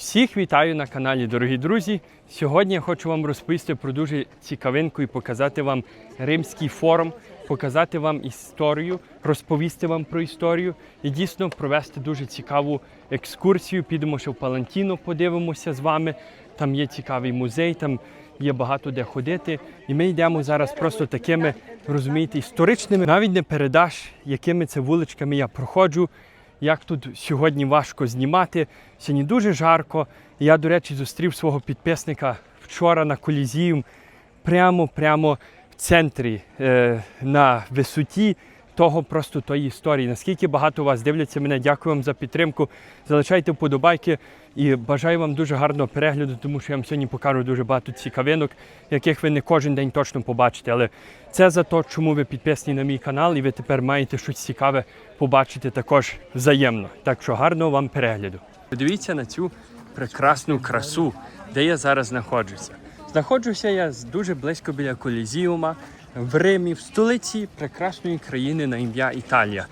Всіх вітаю на каналі, дорогі друзі. Сьогодні я хочу вам розповісти про дуже цікавинку і показати вам римський форум, показати вам історію, розповісти вам про історію і дійсно провести дуже цікаву екскурсію. Підемо ще в Палантіно, подивимося з вами. Там є цікавий музей, там є багато де ходити. І ми йдемо зараз просто такими, розумієте, історичними. Навіть не передаш, якими це вуличками я проходжу як тут сьогодні важко знімати. Сьогодні дуже жарко. Я, до речі, зустрів свого підписника вчора на колізіум прямо прямо в центрі, е, на висоті того просто тої історії. Наскільки багато вас дивляться мене, дякую вам за підтримку. Залишайте вподобайки і бажаю вам дуже гарного перегляду, тому що я вам сьогодні покажу дуже багато цікавинок, яких ви не кожен день точно побачите. Але це за те, чому ви підписані на мій канал, і ви тепер маєте щось цікаве побачити також взаємно. Так що гарного вам перегляду. Подивіться на цю прекрасну красу, де я зараз знаходжуся. Знаходжуся я дуже близько біля Колізіума в Римі, в столиці прекрасної країни на ім'я Італія.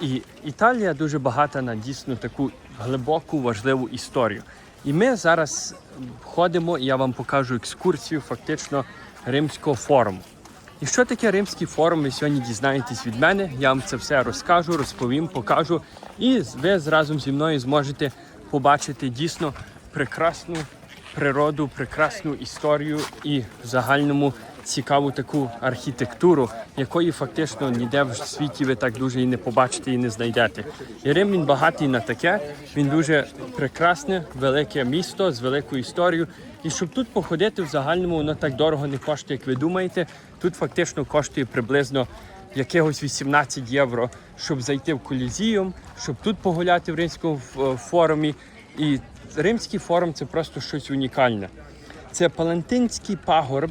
І Італія дуже багата на дійсно таку глибоку, важливу історію. І ми зараз ходимо, і я вам покажу екскурсію фактично римського форуму. І що таке римський форум, ви сьогодні дізнаєтесь від мене. Я вам це все розкажу, розповім, покажу. І ви разом зі мною зможете побачити дійсно прекрасну природу, прекрасну історію і в загальному цікаву таку архітектуру, якої фактично ніде в світі ви так дуже і не побачите і не знайдете. І Рим він багатий на таке. Він дуже прекрасне, велике місто з великою історією. І щоб тут походити в загальному, воно так дорого не коштує, як ви думаєте. Тут фактично коштує приблизно якихось 18 євро, щоб зайти в колізіум, щоб тут погуляти в римському е, форумі. І римський форум це просто щось унікальне. Це Палантинський пагорб.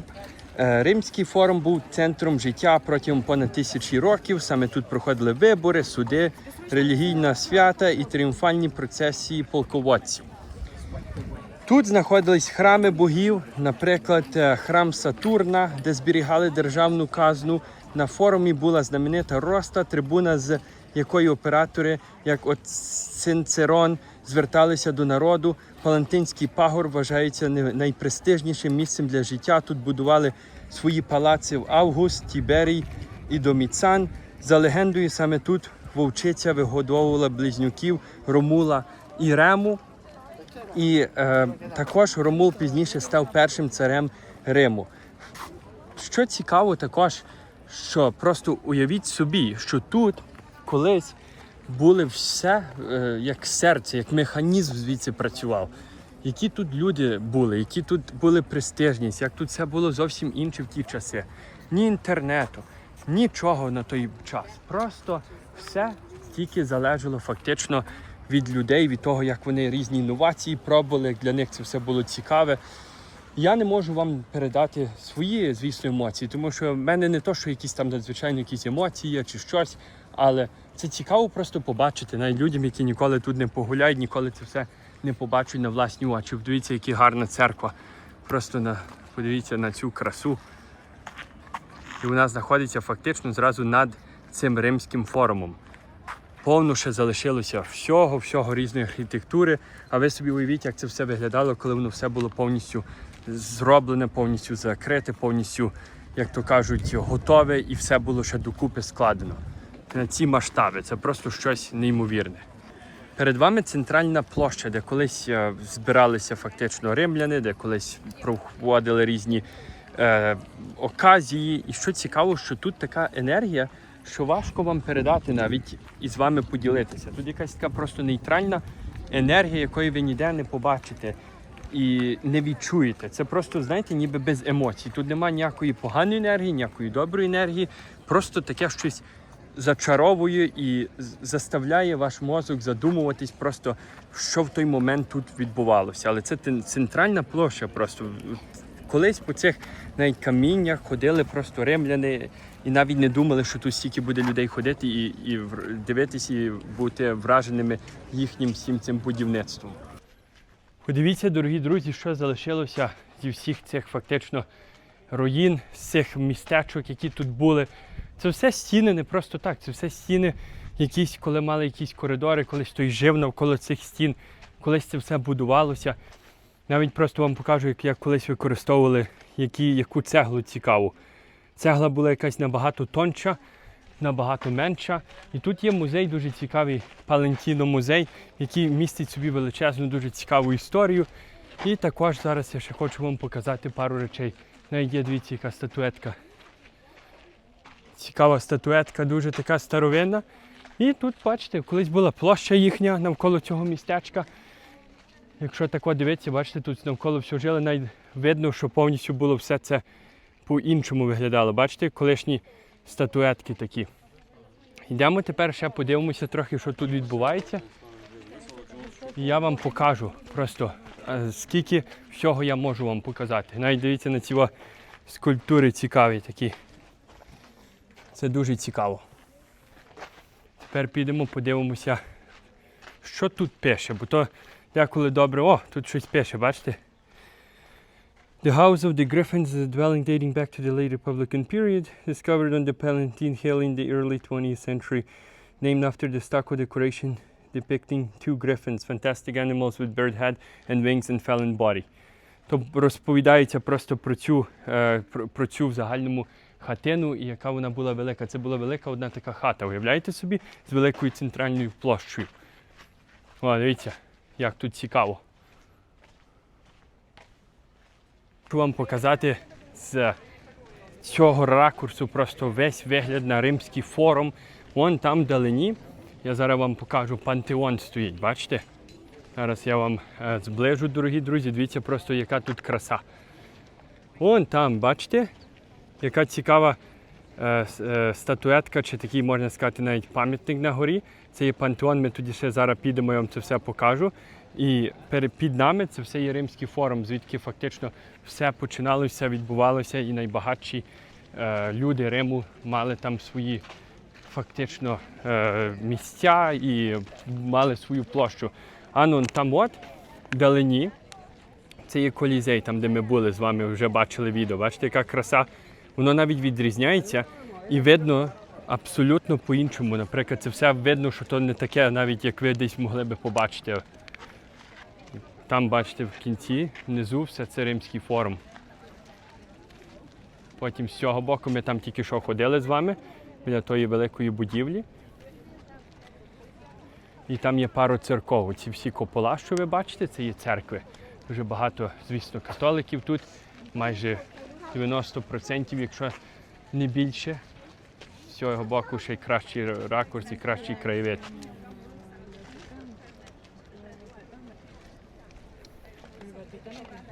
Е, Римський форум був центром життя протягом понад тисячі років. Саме тут проходили вибори, суди, релігійна свята і тріумфальні процесії полководців. Тут знаходились храми богів, наприклад, е, храм Сатурна, де зберігали державну казну. На форумі була знаменита роста, трибуна, з якої оператори, як от Цинцерон, зверталися до народу. Палантинський пагор вважається найпрестижнішим місцем для життя. Тут будували свої палаци в Август, Тіберій і Доміцан. За легендою, саме тут вовчиця вигодовувала близнюків Ромула і Рему. І е, також Ромул пізніше став першим царем Риму. Що цікаво, також, що просто уявіть собі, що тут колись були все е, як серце, як механізм звідси працював. Які тут люди були, які тут були престижність, як тут все було зовсім інше в ті часи. Ні інтернету, нічого на той час. Просто все тільки залежало фактично від людей, від того, як вони різні інновації пробували, як для них це все було цікаве. Я не можу вам передати свої, звісно, емоції, тому що в мене не то, що якісь там надзвичайно якісь емоції чи щось, але це цікаво просто побачити навіть людям, які ніколи тут не погуляють, ніколи це все не побачать на власні очі. Подивіться, яка гарна церква. Просто на подивіться на цю красу. І вона знаходиться фактично зразу над цим римським форумом. Повно ще залишилося всього, всього різної архітектури. А ви собі уявіть, як це все виглядало, коли воно все було повністю зроблене, повністю закрите, повністю, як то кажуть, готове, і все було ще докупи складено. На ці масштаби це просто щось неймовірне. Перед вами центральна площа, де колись е, збиралися фактично римляни, де колись проводили різні е, оказії. І що цікаво, що тут така енергія, що важко вам передати навіть і з вами поділитися. Тут якась така просто нейтральна енергія, якої ви ніде не побачите і не відчуєте. Це просто, знаєте, ніби без емоцій. Тут немає ніякої поганої енергії, ніякої доброї енергії, просто таке щось зачаровує і заставляє ваш мозок задумуватись просто, що в той момент тут відбувалося. Але це центральна площа просто. Колись по цих навіть каміннях ходили просто римляни і навіть не думали, що тут стільки буде людей ходити і, і дивитися і бути враженими їхнім всім цим будівництвом. Подивіться, дорогі друзі, що залишилося зі всіх цих фактично руїн, з цих містечок, які тут були. Це все стіни не просто так, це все стіни, якісь, коли мали якісь коридори, колись хтось жив навколо цих стін. колись це все будувалося. Навіть просто вам покажу, як, як колись використовували які, яку цеглу цікаву. Цегла була якась набагато тонша, набагато менша. І тут є музей дуже цікавий, Палентіно музей, який містить собі величезну, дуже цікаву історію. І також зараз я ще хочу вам показати пару речей. Навіть є дивіться, яка статуетка. Цікава статуетка, дуже така старовинна. І тут, бачите, колись була площа їхня навколо цього містечка. Якщо так дивитися, бачите, тут навколо все жили, навіть видно, що повністю було все це по-іншому виглядало. Бачите, колишні статуетки такі. Йдемо тепер ще подивимося трохи, що тут відбувається. І я вам покажу просто, е, скільки всього я можу вам показати. Навіть дивіться на ці скульптури цікаві такі. Це дуже цікаво. Тепер підемо, подивимося, що тут пише, бо то деколи добре. О, тут щось пише, бачите? The house of the Griffins is a dwelling dating back to the late Republican period, discovered on the Palatine Hill in the early 20th century, named after the stucco decoration depicting two griffins, fantastic animals with bird head and wings and felon body. То розповідається просто про цю, е, про, про цю в загальному хатину і яка вона була велика. Це була велика одна така хата, уявляєте собі, з великою центральною площею. О, дивіться, як тут цікаво. Хочу вам показати з цього ракурсу просто весь вигляд на римський форум. Вон там вдалині. Я зараз вам покажу пантеон стоїть, бачите? Зараз я вам е, зближу, дорогі друзі. Дивіться просто, яка тут краса. Вон там, бачите, яка цікава е, е, статуетка, чи такий, можна сказати, навіть пам'ятник на горі. Це є пантеон, ми тоді ще зараз підемо, я вам це все покажу. І під нами це все є римський форум, звідки фактично все починалося, відбувалося, і найбагатші е, люди Риму мали там свої фактично е, місця і мали свою площу. А ну там от, вдалині, це є колізей, там де ми були з вами, вже бачили відео. Бачите, яка краса. Воно навіть відрізняється і видно абсолютно по-іншому. Наприклад, це все видно, що то не таке, навіть як ви десь могли би побачити. Там, бачите, в кінці, внизу все це римський форум. Потім з цього боку ми там тільки що ходили з вами біля тої великої будівлі. І там є пару церков. Ці всі купола, що ви бачите, це є церкви. Дуже багато, звісно, католиків тут, майже 90%, якщо не більше. З цього боку ще й кращий ракурс і кращий краєвид.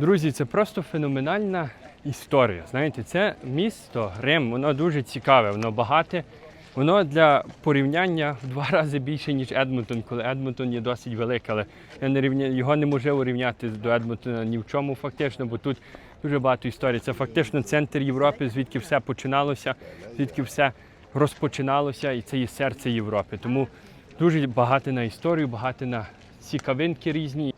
Друзі, це просто феноменальна історія. Знаєте, це місто Рим, воно дуже цікаве, воно багате. Воно для порівняння в два рази більше, ніж Едмонтон, коли Едмонтон є досить великий, але я не рівня... його неможливо рівняти до Едмонтона ні в чому фактично, бо тут дуже багато історій. Це фактично центр Європи, звідки все починалося, звідки все розпочиналося, і це є серце Європи. Тому дуже багато на історію, багато на цікавинки різні.